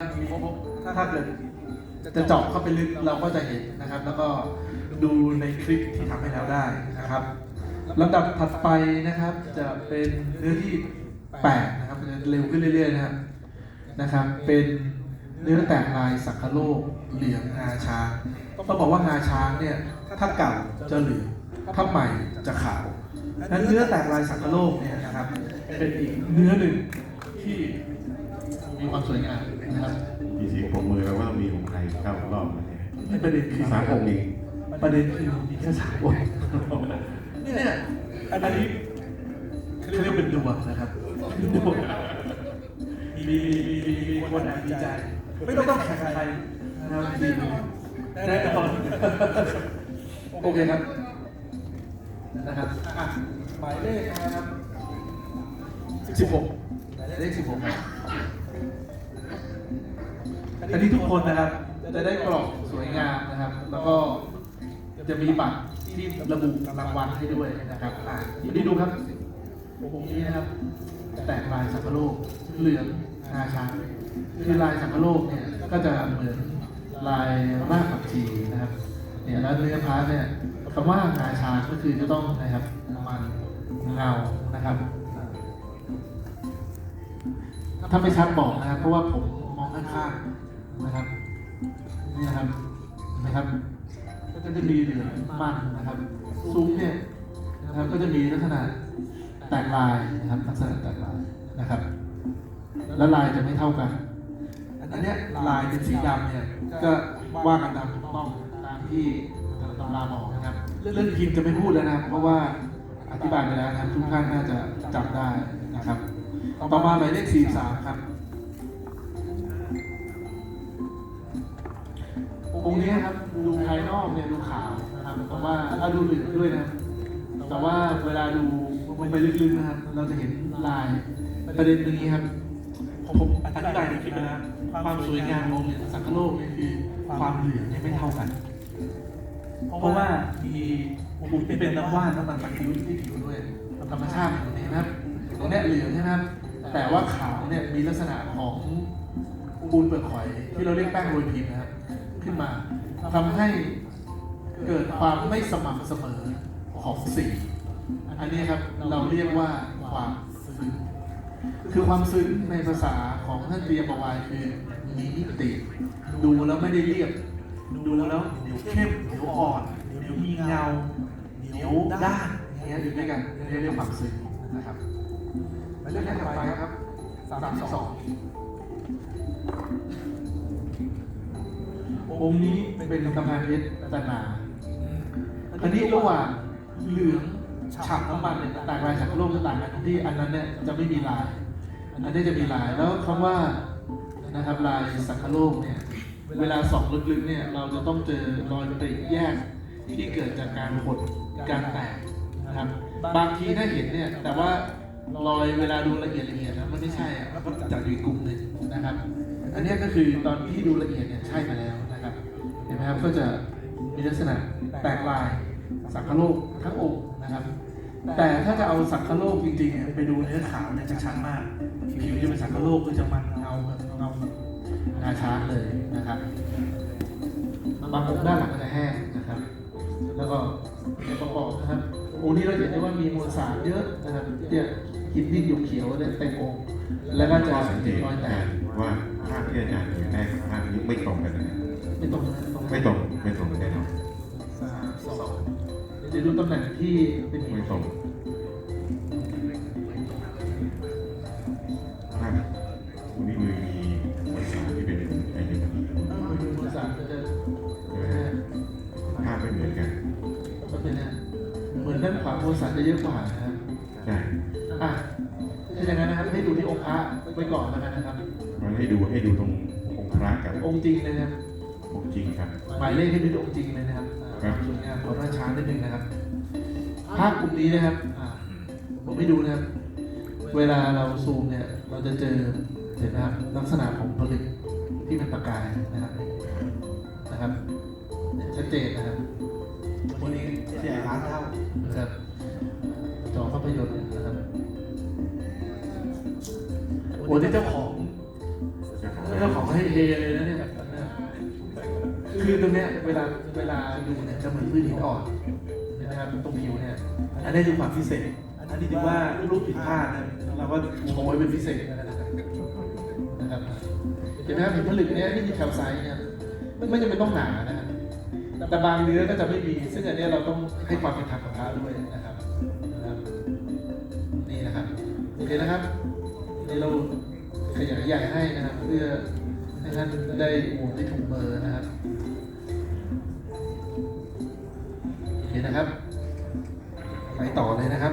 มีครบถ้าเกิดจะเจาะเข้าไปลึกเราก็จะเห็นนะครับ แล้วก็ดูในคลิปที่ทำให้เราได้นะครับลำดับถัดไปนะครับ จะเป็นเนื้อที่8นะครับจะเร็วขึ้นเรื่อยๆนะครับนะครับ เป็นเนื้อแตกลายสักคโลกเหลืองงาช้างต้องบอกว่างาช้างเนี่ยถ้าเก่าจะเหลืองถ้าใหม่จะขาวนั้นเนื้อแตกลายสักคโลกเนี่ยนะครับเป็นอีกเนื้อหนึ่งที่มีความสวยงาม นะครับมีเสียงปรบมือแล้วว่าต้องมีของไทยเข้ารอบนะเนี่ยในประเด็นคือสามองค์เองประเด็นคือมีแค่สามองค์เนี่ยอันนี้เขาเรียกเป็นดวงนะครับดวงมีมีมีมีคนแอบดีใจ ไม่ต้องต้องแข่งใครนะครับดีได้ตลอดโอเคครับนะครับอะหมายเลขนะครับสิบหกหมายเลขสิบหกครับ อันนี้ทุกคนนะครับ จะได้กล่องสวยงามนะครับ แล้วก็จะมีบัตรที่ระบุรางวัลให้ด้วยนะครับอ่ายินดีดูครับผมนี้นะครับ แตกลายสังคโลกเหลืองงาช้างคือลายสังคโลกเนี่ยก็จะเหมือนลายรากผักชีนะครับเนี่ยแล้วเนื้อพาร์ทเนี่ยคำว่างาช้างก็คือจะต้องนะครับมันเงานะครับ ถ้าไม่ชัดบอกนะครับเพราะว่าผมมองข้างๆ นะครับนี่นะครับนะครับ ก็จะมีเหลืองมันนะครับซุ้มเนี่ยนะครับก็จะมีลักษณะแตกลายนะครับลักษณะแตกลายนะครับ แล้วลายจะไม่เท่ากัน อันเนี้ยลายเป็นสีดำเนี่ยก็ว่ากันตามถูกต้องตามที่ทางตำราบอกนะครับ เรื่องพิมพ์จะไม่พูดแล้วนะ เพราะว่าอธิบายไปแล้วนะทุกท่านน่าจะจำได้นะครับ ต่อมาหมายเลขสี่สามครับ องค์นี้ครับดูภายนอกเนี่ยดูขาวนะครับแต่ว่าถ้าดูเหลืองด้วยนะ แต่ว่าเวลาดูลงไปลึกๆนะครับ เราจะเห็นลายประเด็นตรงนี้ครับผมอธิบายในคลิปไปแล้วความสวยงามของเหรียญสังคโลกเนี่ยคือความเหลืองเนี่ยไม่เท่ากัน เพราะว่ามีปุ่มที่เป็นน้ำว่านน้ำมันสักคิ้วที่ผิวด้วยธรรมชาติอย่างนี้นะครับตรงนี้เหลืองใช่ไหมครับแต่ว่าขาวเนี่ยมีลักษณะของ ปูนเปลือกหอยที่เราเรียกแป้งโรยพิมพ์นะครับขึ้นมาทำให้เกิดความไม่สม่ำเสมอของสีอันนี้ครับเราเรียกว่าความซึ้งคือความซึ้งในภาษาของท่านเรียมเอาไว้คือมีมิติดูแล้วไม่ได้เรียบ ดูแล้วเดี๋ยวเข้มเดี๋ยวอ่อนเดี๋ยวมีเงาเดี๋ยวด้านอย่างเงี้ยอยู่ด้วยกันเรียกความซึ้งนะครับไปเรื่องถัดไปครับสามสอง องค์นี้เป็นกำแพงเพชรตนา อันนี้ระหว่างเหลืองฉ่ำน้ำมันเนี่ยต่างลายจากโลกจะต่างกันที่อันนั้นเนี่ยจะไม่มีลาย อันนี้จะมีลายแล้วคำว่านะครับลายสังคโลกเนี่ยเวลาส่องลึกๆเนี่ยเราจะต้องเจอรอยปริแยกที่เกิดจากการหดการแตกนะครับบางทีถ้าเห็นเนี่ยแต่ว่า รอยเวลาดูละเอียดละเอียดนะมันไม่ใช่อะมันก็จัดอยู่อีกกลุ่มหนึ่งนะครับ อันนี้ก็คือตอนที่ดูละเอียดเนี่ยใช่มาแล้วนะครับเห็นไหมครับก็จะมีลักษณะแตกลายสังคโลกทั้งองค์นะครับ แต่ถ้าจะเอาสังคโลกจริงๆเนี่ยไปดูเนื้อขาวเนี่ยจะชัดมากผิวจะเป็นสังคโลกคือจะมันเงาเงาแบบงาช้างเลยนะครับบางองค์ด้านหลังก็จะแห้งนะครับ แล้วก็ประกอบนะครับองค์นี้เราเห็นได้ว่ามีมวลสารเยอะนะครับเนี่ย หินที่อยู่เขียวเนี่ยเต็มองค์แล้วก็จะข้อสังเกเห็นรอยแตกว่าภาพที่อาจารย์เห็นได้กับภาพนี้ไม่ตรงกันนะไม่ตรงนะตรงไม่ตรงไม่ตรงกันแน่นอนสามสองเดี๋ยวดูตำแหน่งที่เป็นหินไม่ตรงภาพวันนี้มือมีภาษาที่เป็นไอ้นี่มวลสารก็จะภาพไม่เหมือนกันก็เป็นเนี่ยเหมือนด้านขวามวลสารจะเยอะกว่า ถ้าอย่างนั้นนะครับให้ดูที่องค์พระไว้ก่อนแล้วกันนะครับ มันให้ดูให้ดูตรงองค์พระกับองค์จริงเลยนะครับองค์จริงครับ หมายเลขให้ดูที่องค์จริงเลยนะครับครับสวยงามขอราช้านิดนึงนะครับภาพกลุ่มนี้นะครับอะผมไม่ดูนะครับ เวลาเราซูมเนี่ย เราจะเจอเห็นนะครับลักษณะของผลึกที่เป็นประกายนะครับนะครับเนี่ยชัดเจนนะครับ โอ้ที่เจ้าของเจ้าของเจ้าของให้เห็นเลยนะเนี่ยคือตรงเนี้ยเวลาเวลาดูเนี่ยจะเหมือนพื้นหินอ่อนเห็นะครับตรงผิวเนี่ยอันนี้คือความพิเศษอันนี้ถือว่ารูปผิดพลาดนะเราก็โชว์ไว้เป็นพิเศษนะครับนะครับเห็นไหมครับเห็นผลึกเนี้ยที่มีแคลไซต์เนี่ยไม่จำเป็นต้องหนานะครับแต่บางเนื้อก็จะไม่มี ซึ่งอันเนี้ยเราต้องให้ความเป็นธรรมกับพระด้วยนะครับนะครับนี่นะครับโอเคนะครับนี่เรา ขยายใหญ่ให้นะครับ เพื่อให้ท่านได้หมวดได้ถูกเบอร์นะครับโอเคนะครับ ไปต่อเลยนะครับ